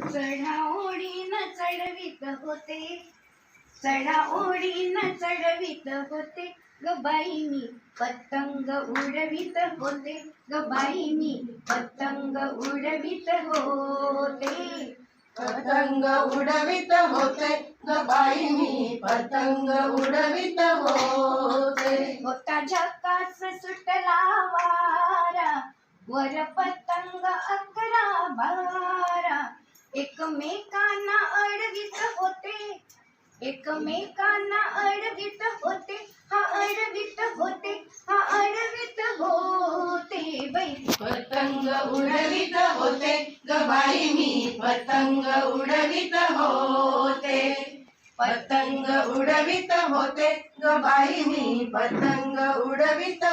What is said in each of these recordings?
चढा ओढीन चढवीत होते. चढा ओढीन चढवीत होते. ग बाई मी पतंग उडवीत होते. ग बाई मी पतंग उडवीत होते. पतंग उडवित होते. ग बाई मी पतंग उडवित होते. होता झकास सुटला वारा. वर बारा। एकमेकांना अडवित होते। एकमेकांना अडवित होते। हा अडवित होते, हा अडवित होते। पतंग उडवित होते ग बाई मी पतंग उडवित होते। पतंग उडवित होते ग बाई मी पतंग उडवित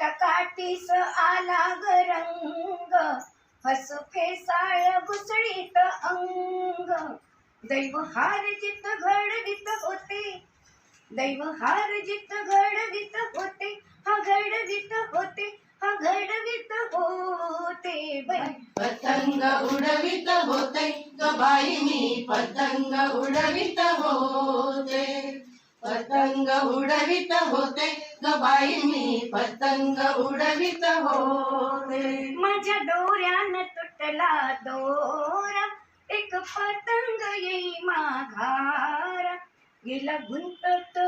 काटकाटीस आला गरंग हस फेसाळ घुसळीत अंग. दैव हार जित घडवित होते दैव हार जित घडवित होते हा घडवित होते हा घडवित होते. बाई. पतंग उडवित होते बाई मी पतंग उडवित होते. पतंग उडवित होते बाई मी पतंग उडवित होते. माझ्या दोऱ्यान तुटला दोरा. एक पतंग येई माघारा. गेला गुंतत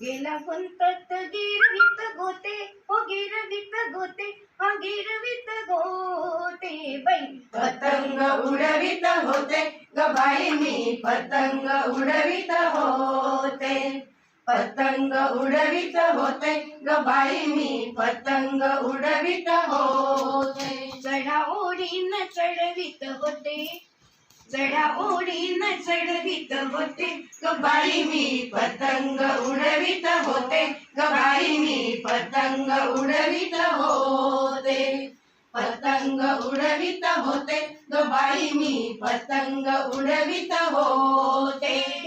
गेला गुंतत गिरवित गोते. हो गिरवित गोते हा गिरवित गोते. बाई पतंग उडवित होते. ग बाई मी पतंग उडवित होते. पतंग उडवित होते. ग बाई मी पतंग उडवित होते. चढा ओढीन चढवित होते. चढा ओढीन चढवित होते. ग बाई मी पतंग उडवित होते. ग बाई मी पतंग उडवित होते. पतंग उडवित होते. ग बाई मी पतंग उडवित होते.